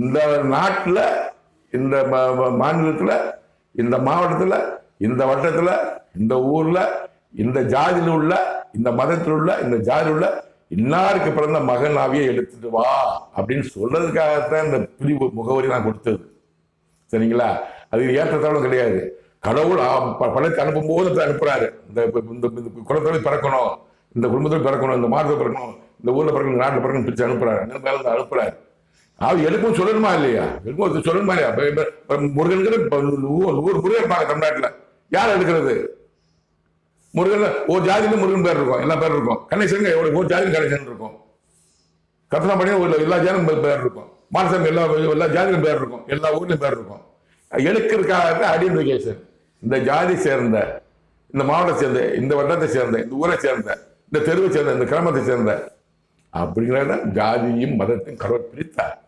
இந்த நாட்டில் இந்த மாநிலத்தில் இந்த மாவட்டத்தில் இந்த வட்டத்தில் இந்த ஊரில் இந்த ஜாதியில் உள்ள இந்த மதத்தில் உள்ள இந்த ஜாதியில் உள்ள இன்னாருக்கு பிறந்த மகன் ஆவியை எடுத்துட்டு வா அப்படின்னு சொல்றதுக்காகத்தான் இந்த பிரிவு முகவரி நான் கொடுத்தது. சரிங்களா? அது ஏற்றத்தாலும் கிடையாது. கடவுள் ப- படைத்து அனுப்பும் போது அனுப்புறாரு. இந்த இந்த- இந்த பிறக்கணும் இந்த குடும்பத்தில் பிறக்கணும் இந்த மாதத்தில் பிறக்கணும் இந்த ஊரில் பிறக்கணும் நாட்டில் பிறக்கணும் பிரிச்சு அனுப்புறாரு. அனுப்புறாரு. அவர் எடுக்கும் சொல்லணுமா இல்லையா? எடுக்கும் ஒருத்தர் சொல்லணுமா இல்லையா? இப்ப- இப்ப- நூறு முருகன் இருப்பாங்க தமிழ்நாட்டில். யார் எடுக்கிறது? முருகன் ஒரு ஜாதியிலும் முருகன் பேர் இருக்கும் எல்லா பேரும் இருக்கும். கணேசன் எவ்வளோ ஒரு ஜாதியும் கணேசன் இருக்கும். கத்தனாப்படி ஒரு எல்லா ஜாதியும் பேர் இருக்கும். மாரசாமி எல்லா எல்லா ஜாதியிலும் பேர் இருக்கும். எல்லா ஊர்லேயும் பேர் இருக்கும். எடுக்கிறதுக்காக ஐடென்டிஃபிகேஷன் இந்த ஜாதி சேர்ந்த இந்த மாவட்டத்தை சேர்ந்த இந்த வட்டத்தை சேர்ந்த இந்த ஊரை சேர்ந்த இந்த தெருவை சேர்ந்த இந்த கிராமத்தை சேர்ந்த அப்படிங்கிறத ஜாதியும் மதத்தையும் கடவுள் பிரித்தார்